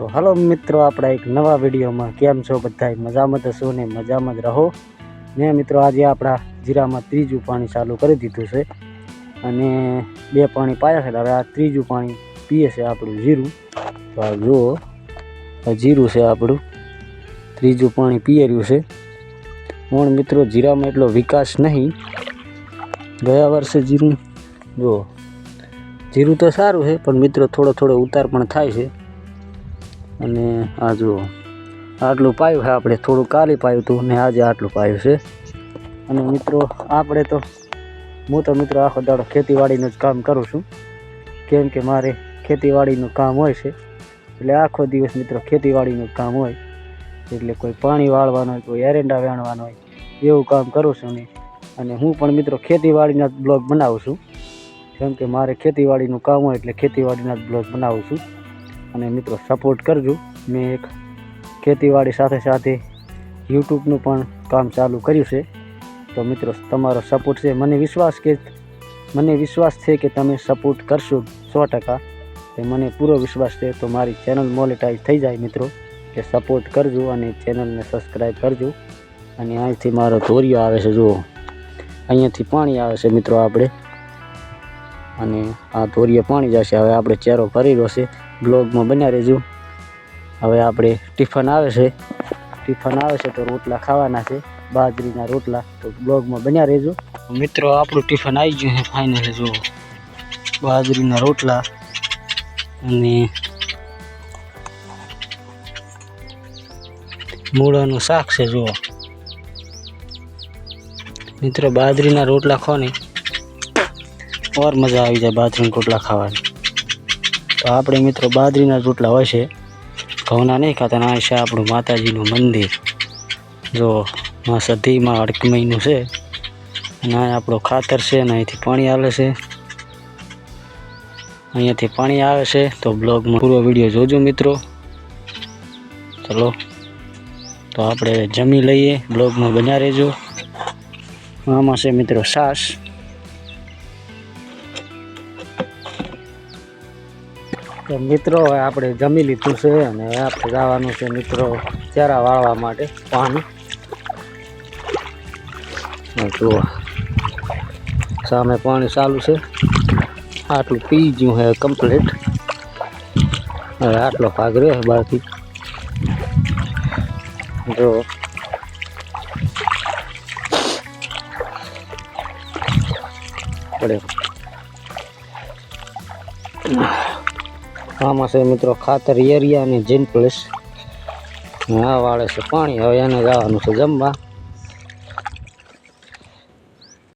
તો હાલો મિત્રો, આપણા એક નવા વિડીયોમાં કેમ છો બધા મજામાં જ છો ને મજામાં જ રહો? ને મિત્રો, આજે આપણા જીરામાં ત્રીજું પાણી ચાલુ કરી દીધું છે અને બે પાણી પાયા છે. હવે આ ત્રીજું પાણી પીએ છે આપણું જીરું. તો આ જુઓ, આ જીરું છે આપણું. ત્રીજું પાણી પીએ રહ્યું છે. પણ મિત્રો, જીરામાં એટલો વિકાસ નહીં. ગયા વર્ષે જીરું, જુઓ, જીરું તો સારું છે, પણ મિત્રો થોડો થોડો ઉતાર પણ થાય છે. અને આ જુઓ, આટલું પાયું છે, આપણે થોડું કાલે પાયું હતું ને આજે આટલું પાયું છે. અને મિત્રો, આપણે તો, હું તો મિત્રો આખો દાડો ખેતીવાડીનું જ કામ કરું છું. કેમ કે મારે ખેતીવાડીનું કામ હોય છે. એટલે આખો દિવસ મિત્રો ખેતીવાડીનું કામ હોય. એટલે કોઈ પાણી વાળવાનું હોય, કોઈ એરંડા વેણવાનું હોય, એવું કામ કરું છું ને. અને હું પણ મિત્રો ખેતીવાડીના જ બ્લોગ બનાવું છું. કેમ કે મારે ખેતીવાડીનું કામ હોય એટલે ખેતીવાડીના જ બ્લોગ બનાવું છું. અને મિત્રો સપોર્ટ કરજો. મેં એક ખેતીવાડી સાથે સાથે યુટ્યુબનું પણ કામ ચાલુ કર્યું છે. તો મિત્રો, તમારો સપોર્ટ છે. મને વિશ્વાસ કે, મને વિશ્વાસ છે કે તમે સપોર્ટ કરશો સો ટકા. એ મને પૂરો વિશ્વાસ છે. તો મારી ચેનલ મોનેટાઈઝ થઈ જાય મિત્રો. કે સપોર્ટ કરજો અને ચેનલને સબસ્ક્રાઈબ કરજો. અને અહીંથી મારો ધોરિયો આવે છે, જુઓ. અહીંયાથી પાણી આવે છે મિત્રો આપણે. અને આ ધોરિયે પાણી જશે. હવે આપણે ચેરો ભરેલો છે. બ્લોગમાં બન્યા રહેજો. હવે આપણે ટિફન આવે છે. ટિફન આવે છે તો રોટલા ખાવાના છે. બાજરીના રોટલા. તો બ્લોગમાં બન્યા રહેજો. મિત્રો, આપણું ટિફન આવી ગયું છે ફાઇનલ જુઓ બાજરીના રોટલા અને મૂળાનું શાક છે. જુઓ મિત્રો, બાજરીના રોટલા ખો ને ઓર મજા આવી જાય બાજરીના રોટલા ખાવાની. તો આપણે મિત્રો બાજરીના રોટલા હોય છે. ઘઉંના નહીં ખાતા, ના છે આપણું માતાજીનું મંદિર. જો માં સધીમાં મહિનું છે. અને આ આપણો ખાતર છે અને અહીંથી પાણી આવે છે. અહીંયાથી પાણી આવે છે. તો બ્લોગમાં પૂરો વીડિયો જોજો મિત્રો. ચલો. તો આપણે જમી લઈએ. બ્લોગમાં બન્યા રહેજો. આમાં છે મિત્રો છાશ તો મિત્રો આપણે જમી લીધું છે અને આપણે જવાનું છે મિત્રો ચારા વાળવા માટે પાણી જુઓ. સામે પાણી ચાલુ છે. આટલું પી ગયું છે કમ્પ્લીટ હવે આટલો ભાગ રહ્યો બાકી. જો પડે આમાં છે મિત્રો ખાતર એરિયા અને જીન પ્લસ આ વાળે છે પાણી. હવે એને જવાનું છે જમવા.